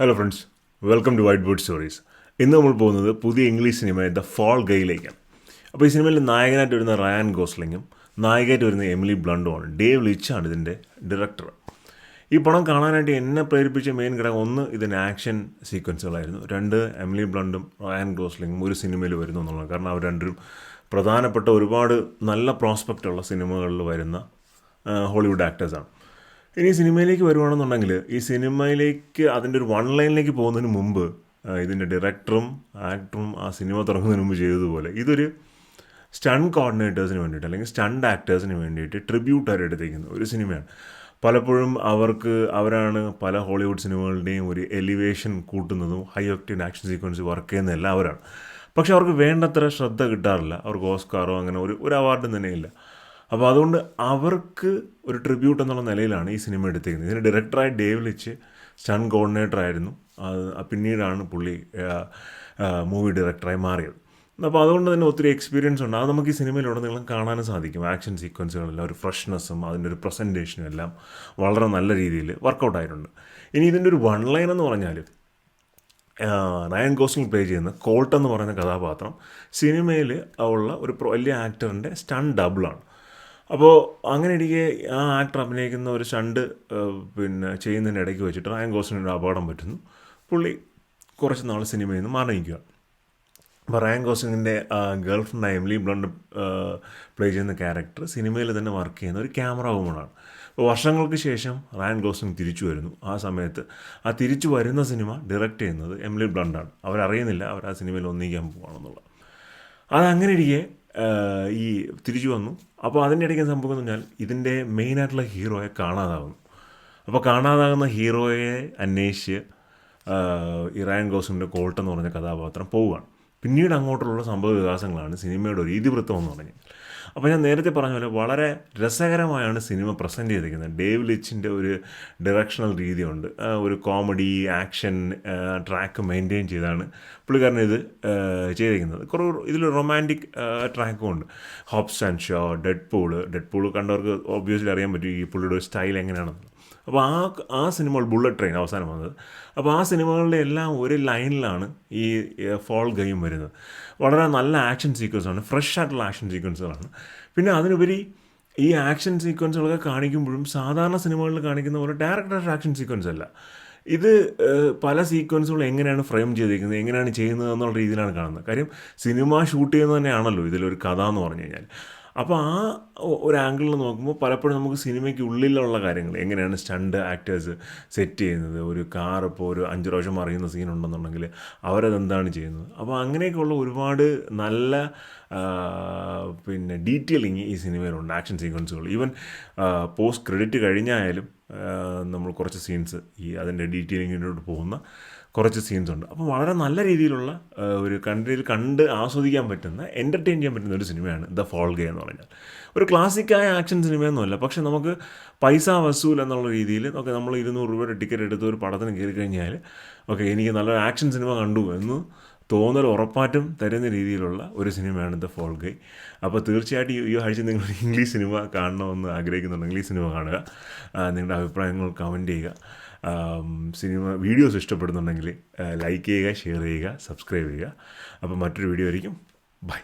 Hello friends welcome to white board stories ഇന്ന് നമ്മൾ പോകുന്നത് പുതിയ ഇംഗ്ലീഷ് സിനിമ ദ ഫോൾ ഗൈയിലേക്കാണ് അപ്പോൾ ഈ സിനിമയിൽ നായകനായിട്ട് വരുന്ന റയാൻ ഗോസ്ലിങ്ങും നായികയായിട്ട് വരുന്ന എമിലി ബ്ലണ്ടുമാണ് ഡേവ് ലിച്ചാണ് ഇതിന്റെ ഡയറക്ടർ ഈ പണം കാണാനായിട്ട് എന്നെ പ്രേരിപ്പിച്ച മെയിൻ ഘടകം ഒന്ന് ഇതിന്റെ ആക്ഷൻ സീക്വൻസുകളായിരുന്നു രണ്ട് എമിലി ബ്ലണ്ടും റയാൻ ഗോസ്ലിങ്ങും ഒരു സിനിമയിൽ വരുന്നു എന്നുള്ളത് കാരണം അവർ രണ്ടും പ്രധാനപ്പെട്ട ഒരുപാട് നല്ല പ്രോസ്പെക്റ്റുള്ള സിനിമകളിൽ വരുന്ന ഹോളിവുഡ് ആക്ടേഴ്സാണ് ഇനി സിനിമയിലേക്ക് വരുവാണെന്നുണ്ടെങ്കിൽ ഈ സിനിമയിലേക്ക് അതിന്റെ ഒരു വൺ ലൈനിലേക്ക് പോകുന്നതിന് മുമ്പ് ഇതിന്റെ ഡയറക്ടറും ആക്ടറും ആ സിനിമ തുടങ്ങുന്നതിന് മുമ്പ് ചെയ്തതുപോലെ ഇതൊരു സ്റ്റണ്ട് കോർഡിനേറ്റേഴ്സിന് വേണ്ടിയിട്ട് അല്ലെങ്കിൽ സ്റ്റണ്ട് ആക്ടേഴ്സിന് വേണ്ടിയിട്ട് ട്രിബ്യൂട്ടായിട്ട് എടുത്തേക്കുന്ന ഒരു സിനിമയാണ്. പലപ്പോഴും അവർക്ക് അവരാണ് പല ഹോളിവുഡ് സിനിമകളുടെയും ഒരു elevation കൂട്ടുന്നതും high octane action sequence work ചെയ്യുന്നതെല്ലാം അവരാണ് പക്ഷെ അവർക്ക് വേണ്ടത്ര ശ്രദ്ധ കിട്ടാറില്ല. അവർക്ക് ഓസ്കാറോ അങ്ങനെ ഒരു ഒരു അവാർഡും തന്നെ ഇല്ല. അപ്പോൾ അതുകൊണ്ട് അവർക്ക് ഒരു ട്രിബ്യൂട്ട് എന്നുള്ള നിലയിലാണ് ഈ സിനിമ എടുത്തിരിക്കുന്നത് ഇതിന് ഡയറക്ടറായ ഡേവ് ലിച്ച് സ്റ്റൺ കോർഡിനേറ്റർ ആയിരുന്നു. പിന്നീടാണ് പുള്ളി മൂവി ഡയറക്ടറായി മാറിയത്. അപ്പോൾ അതുകൊണ്ട് തന്നെ ഒത്തിരി എക്സ്പീരിയൻസ് ഉണ്ട്. അത് നമുക്ക് ഈ സിനിമയിലുടനീളം കാണാനും സാധിക്കും. ആക്ഷൻ സീക്വൻസുകളെല്ലാം ഒരു ഫ്രഷ്നെസ്സും അതിന്റെ ഒരു പ്രസന്റേഷനും എല്ലാം വളരെ നല്ല രീതിയിൽ വർക്കൗട്ട് ആയിട്ടുണ്ട്. ഇനി ഇതിന്റെ ഒരു വൺ ലൈൻ എന്ന് പറഞ്ഞാൽ റയൻ ഗോസ്ലിംഗ് പ്ലേ ചെയ്യുന്ന കോൾട്ട് എന്ന് പറയുന്ന കഥാപാത്രം സിനിമയിൽ ഉള്ള ഒരു വലിയ ആക്ടറിന്റെ സ്റ്റൺ ഡബിളാണ് അപ്പോൾ അങ്ങനെ എനിക്ക് ആ ആക്ടർ അഭിനയിക്കുന്ന ഒരു ഷണ്ട് പിന്നെ ചെയ്യുന്നതിന്റെ ഇടയ്ക്ക് വെച്ചിട്ട് റയൻ ഒരു അപകടം പറ്റുന്നു. പുള്ളി കുറച്ച് നാൾ സിനിമയിൽ നിന്ന് മാറി നിൽക്കുക അപ്പോൾ റയൻ ഗോസ്ലിങ്ങിന്റെ girlfriend Emily Blunt play ചെയ്യുന്ന ക്യാരക്ടർ സിനിമയിൽ തന്നെ വർക്ക് ചെയ്യുന്ന ഒരു ക്യാമറ വുമണാണ് അപ്പോൾ വർഷങ്ങൾക്ക് ശേഷം റയൻ ഗോസ്ലിംഗ് തിരിച്ചു വരുന്നു. ആ സമയത്ത് ആ തിരിച്ചു വരുന്ന സിനിമ ഡയറക്റ്റ് ചെയ്യുന്നത് എംലി ബ്ലണ്ടാണ്. അവരറിയുന്നില്ല അവർ ആ സിനിമയിൽ ഒന്നിക്കാൻ പോകണമെന്നുള്ളത് അതങ്ങനെ ഇരിക്കെ ഈ തിരിച്ചു വന്നു. അപ്പോൾ അതിന്റെ ഇടയ്ക്ക് സംഭവം എന്ന് പറഞ്ഞാൽ ഇതിന്റെ മെയിനായിട്ടുള്ള ഹീറോയെ കാണാതാവുന്നു. അപ്പോൾ കാണാതാകുന്ന ഹീറോയെ അന്വേഷിച്ച് ഇറാൻ ഗോസിന്റെ കോൾട്ട് എന്ന് പറഞ്ഞ കഥാപാത്രം പോവുകയാണ്. പിന്നീട് അങ്ങോട്ടുള്ള സംഭവ വികാസങ്ങളാണ് സിനിമയുടെ ഒരു ഇതിവൃത്തം എന്ന് പറഞ്ഞാൽ അപ്പോൾ ഞാൻ നേരത്തെ പറഞ്ഞ പോലെ വളരെ രസകരമായാണ് സിനിമ പ്രസന്റ് ചെയ്തിരിക്കുന്നത്. ഡേവ് ലിച്ചിന്റെ ഒരു ഡയറക്ഷണൽ രീതിയുണ്ട്. ഒരു കോമഡി ആക്ഷൻ ട്രാക്ക് മെയിന്റെയിൻ ചെയ്താണ് പുള്ളിക്കാരൻ ഇത് ചെയ്തിരിക്കുന്നത്. കുറേ ഇതിൽ റൊമാന്റിക് ട്രാക്കും ഉണ്ട്. Hobbs and Shaw Deadpool Deadpool കണ്ടവർക്ക് ഓബ്വിയസ്ലി അറിയാൻ പറ്റും ഈ പുള്ളിയുടെ സ്റ്റൈൽ എങ്ങനെയാണെന്ന്. അപ്പോൾ ആ ആ സിനിമകൾ ബുള്ളറ്റ് ട്രെയിൻ അവസാനം വന്നത്. അപ്പോൾ ആ സിനിമകളുടെ എല്ലാം ഒരു ലൈനിലാണ് ഈ ഫോൾ ഗെയിം വരുന്നത്. വളരെ നല്ല ആക്ഷൻ സീക്വൻസാണ് ഫ്രഷ് ആയിട്ടുള്ള ആക്ഷൻ സീക്വൻസുകളാണ് പിന്നെ അതിനുപരി ഈ ആക്ഷൻ സീക്വൻസുകളൊക്കെ കാണിക്കുമ്പോഴും സാധാരണ സിനിമകളിൽ കാണിക്കുന്ന പോലെ ഡയറക്ടർ ആക്ഷൻ സീക്വൻസ് അല്ല. ഇത് പല സീക്വൻസുകൾ എങ്ങനെയാണ് ഫ്രെയിം ചെയ്തിരിക്കുന്നത് എങ്ങനെയാണ് ചെയ്യുന്നത് എന്നുള്ള രീതിയിലാണ് കാണുന്നത്. കാര്യം സിനിമ ഷൂട്ട് ചെയ്യുന്നത് തന്നെയാണല്ലോ ഇതിലൊരു കഥ എന്ന് പറഞ്ഞു കഴിഞ്ഞാൽ അപ്പോൾ ആ ഒരു ആംഗിളിൽ നോക്കുമ്പോൾ പലപ്പോഴും നമുക്ക് സിനിമയ്ക്ക് ഉള്ളിലുള്ള കാര്യങ്ങൾ എങ്ങനെയാണ് സ്റ്റണ്ട് ആക്ടേഴ്സ് സെറ്റ് ചെയ്യുന്നത് ഒരു കാർ ഇപ്പോൾ ഒരു അഞ്ച് പ്രാവശ്യം മറിയുന്ന സീൻ ഉണ്ടെന്നുണ്ടെങ്കിൽ അവരതെന്താണ് ചെയ്യുന്നത്? അപ്പോൾ അങ്ങനെയൊക്കെയുള്ള ഒരുപാട് നല്ല പിന്നെ ഡീറ്റെയിലിങ് ഈ സിനിമയിലുണ്ട് ആക്ഷൻ സീക്വൻസുകൾ ഈവൻ പോസ്റ്റ് ക്രെഡിറ്റ് കഴിഞ്ഞായാലും നമ്മൾ കുറച്ച് സീൻസ് ഈ അതിന്റെ ഡീറ്റെയിലിങ്ങിനോട് പോകുന്ന കുറച്ച് സീൻസ് ഉണ്ട്. അപ്പോൾ വളരെ നല്ല രീതിയിലുള്ള ഒരു കണ്ടിൽ കണ്ട് ആസ്വദിക്കാൻ പറ്റുന്ന എന്റർടൈൻ ചെയ്യാൻ പറ്റുന്ന ഒരു സിനിമയാണ് ദ ഫോൾ ഗേ എന്ന് പറഞ്ഞാൽ. ഒരു ക്ലാസിക്കായ ആക്ഷൻ സിനിമയൊന്നുമല്ല പക്ഷെ നമുക്ക് പൈസ വസൂൽ എന്നുള്ള രീതിയിൽ ഓക്കെ നമ്മൾ ഇരുന്നൂറ് രൂപയുടെ ടിക്കറ്റ് എടുത്ത് ഒരു പടത്തിന് കയറി കഴിഞ്ഞാൽ ഓക്കെ എനിക്ക് നല്ലൊരു ആക്ഷൻ സിനിമ കണ്ടു എന്ന് തോന്നൽ ഉറപ്പാറ്റും തരുന്ന രീതിയിലുള്ള ഒരു സിനിമയാണ് ദ ഫോൾ ഗൈ അപ്പോൾ തീർച്ചയായിട്ടും ഈ ആഴ്ച നിങ്ങൾ ഇംഗ്ലീഷ് സിനിമ കാണണമെന്ന് ആഗ്രഹിക്കുന്നുണ്ടെങ്കിൽ ഈ സിനിമ കാണുക. നിങ്ങളുടെ അഭിപ്രായങ്ങൾ കമന്റ് ചെയ്യുക. സിനിമ വീഡിയോസ് ഇഷ്ടപ്പെടുന്നുണ്ടെങ്കിൽ ലൈക്ക് ചെയ്യുക ഷെയർ ചെയ്യുക സബ്സ്ക്രൈബ് ചെയ്യുക. അപ്പോൾ മറ്റൊരു വീഡിയോ ആയിരിക്കും. ബൈ